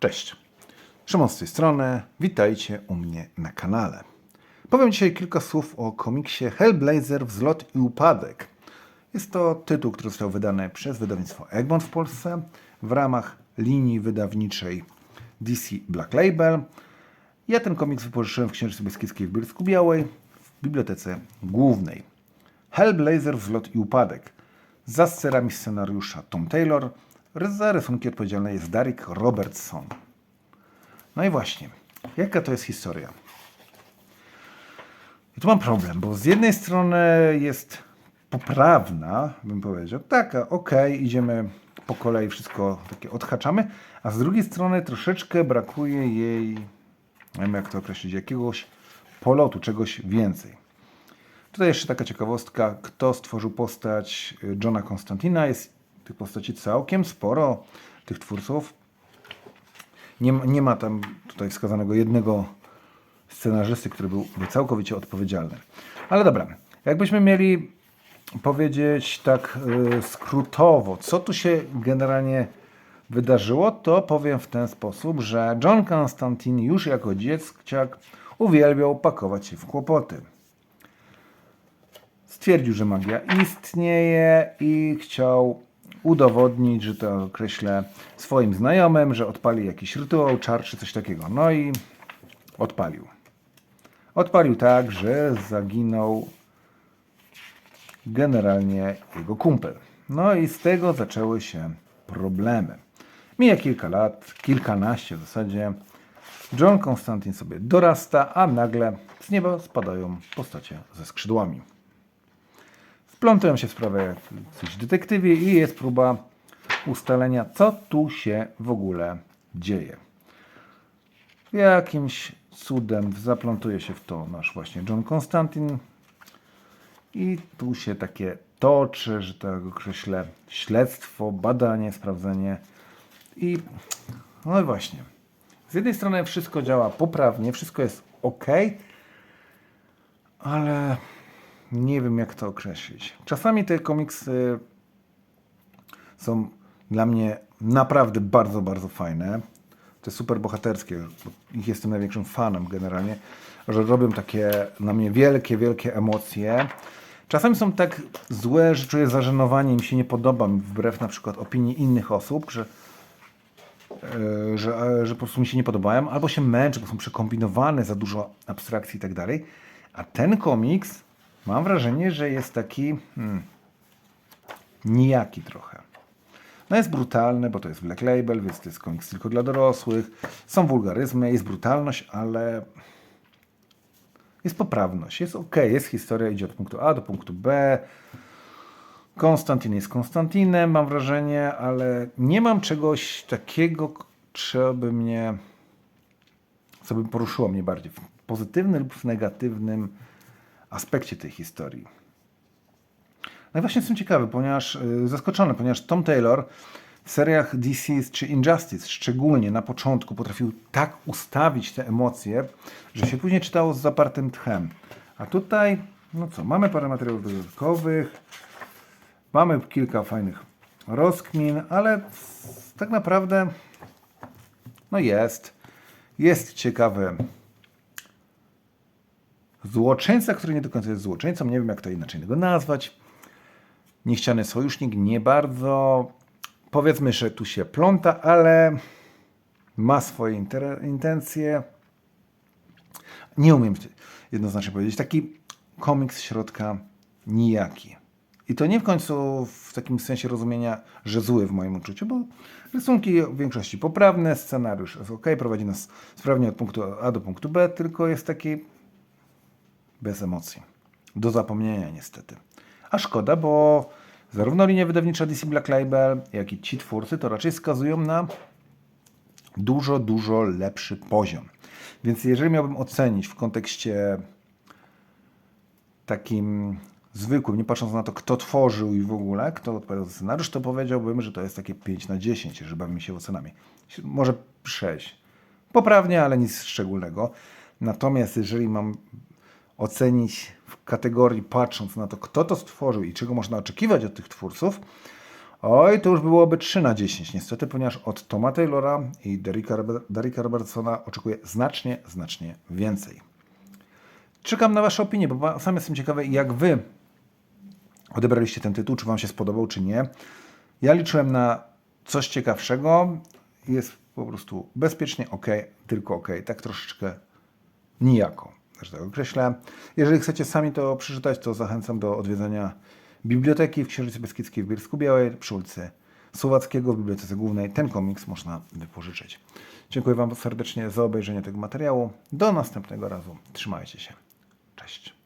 Cześć. Szymon z tej strony. Witajcie u mnie na kanale. Powiem dzisiaj kilka słów o komiksie Hellblazer Wzlot i Upadek. Jest to tytuł, który został wydany przez wydawnictwo Egmont w Polsce w ramach linii wydawniczej DC Black Label. Ja ten komiks wypożyczyłem w Księżycu Beskidzkiej w Bielsku Białej w Bibliotece Głównej. Hellblazer Wzlot i Upadek. Za scerami scenariusza Tom Taylor, za rysunki odpowiedzialny jest Derek Robertson. No i właśnie, jaka to jest historia? I tu mam problem, bo z jednej strony jest poprawna, bym powiedział, taka, okej, idziemy po kolei, wszystko takie odhaczamy, a z drugiej strony troszeczkę brakuje jej, nie wiem jak to określić, jakiegoś polotu, czegoś więcej. Tutaj jeszcze taka ciekawostka, kto stworzył postać Johna Konstantina. Jest tych postaci całkiem sporo, tych twórców. Nie, nie ma tam tutaj wskazanego jednego scenarzysty, który byłby całkowicie odpowiedzialny. Ale dobra, jakbyśmy mieli powiedzieć tak y, skrótowo, co tu się generalnie wydarzyło, to powiem w ten sposób, że John Konstantin już jako dzieciak uwielbiał pakować się w kłopoty. Stwierdził, że magia istnieje i chciał udowodnić, że to określę swoim znajomym, że odpali jakiś rytuał, czar czy coś takiego. No i odpalił. Odpalił tak, że zaginął generalnie jego kumpel. No i z tego zaczęły się problemy. Mija kilka lat, kilkanaście w zasadzie. John Konstantin sobie dorasta, a nagle z nieba spadają postacie ze skrzydłami. Wplątają się w sprawę jacyś detektywi i jest próba ustalenia, co tu się w ogóle dzieje. Jakimś cudem zaplątuje się w to nasz właśnie John Konstantin i tu się takie toczy, że tak określę, śledztwo, badanie, sprawdzenie i no i właśnie. Z jednej strony wszystko działa poprawnie, wszystko jest ok, ale nie wiem jak to określić. Czasami te komiksy są dla mnie naprawdę bardzo, bardzo fajne. Te super bohaterskie, bo ich jestem największym fanem generalnie, że robią takie na mnie wielkie, wielkie emocje. Czasami są tak złe, że czuję zażenowanie, im się nie podoba, wbrew na przykład opinii innych osób, że e, że, e, że po prostu mi się nie podobają, albo się męczę, bo są przekombinowane, za dużo abstrakcji i tak dalej. A ten komiks, mam wrażenie, że jest taki hmm, nijaki trochę. No jest brutalny, bo to jest Black Label, więc to jest komiks tylko dla dorosłych. Są wulgaryzmy, jest brutalność, ale jest poprawność, jest ok, jest historia, idzie od punktu A do punktu B. Konstantin jest Konstantinem, mam wrażenie, ale nie mam czegoś takiego, co by mnie, co by poruszyło mnie bardziej w pozytywnym lub w negatywnym aspekcie tej historii. No i właśnie jestem ciekawy, ponieważ y, zaskoczony, ponieważ Tom Taylor w seriach DC czy Injustice szczególnie na początku potrafił tak ustawić te emocje, że się później czytało z zapartym tchem. A tutaj, no co, mamy parę materiałów dodatkowych, mamy kilka fajnych rozkmin, ale tak naprawdę no jest, jest ciekawy złoczyńca, który nie do końca jest złoczyńcą, nie wiem jak to inaczej go nazwać. Niechciany sojusznik, nie bardzo. Powiedzmy, że tu się pląta, ale ma swoje intencje. Nie umiem jednoznacznie powiedzieć. Taki komiks środka nijaki. I to nie w końcu w takim sensie rozumienia, że zły w moim uczuciu, bo rysunki w większości poprawne, scenariusz jest ok, prowadzi nas sprawnie od punktu A do punktu B, tylko jest taki bez emocji. Do zapomnienia niestety. A szkoda, bo zarówno linia wydawnicza DC Black Label, jak i ci twórcy to raczej wskazują na dużo, dużo lepszy poziom. Więc jeżeli miałbym ocenić w kontekście takim zwykłym, nie patrząc na to, kto tworzył i w ogóle, kto odpowiadał za scenariusz, to powiedziałbym, że to jest takie 5 na 10, jeżeli bawimy się ocenami. Może 6. Poprawnie, ale nic szczególnego. Natomiast jeżeli mam ocenić w kategorii patrząc na to, kto to stworzył i czego można oczekiwać od tych twórców, Oj, to już byłoby 3 na 10 niestety, ponieważ od Toma Taylora i Derricka, Derricka Robertsona oczekuję znacznie, znacznie więcej. Czekam na Wasze opinie, bo sam jestem ciekawy, jak Wy odebraliście ten tytuł, czy Wam się spodobał, czy nie. Ja liczyłem na coś ciekawszego. Jest po prostu bezpiecznie ok, tylko ok. Tak troszeczkę nijako, że tak. Jeżeli chcecie sami to przeczytać, to zachęcam do odwiedzenia biblioteki w Księżycu Beskidzkiej w Bielsku Białej przy ulicy Słowackiego w Bibliotece Głównej. Ten komiks można wypożyczyć. Dziękuję Wam serdecznie za obejrzenie tego materiału. Do następnego razu. Trzymajcie się. Cześć.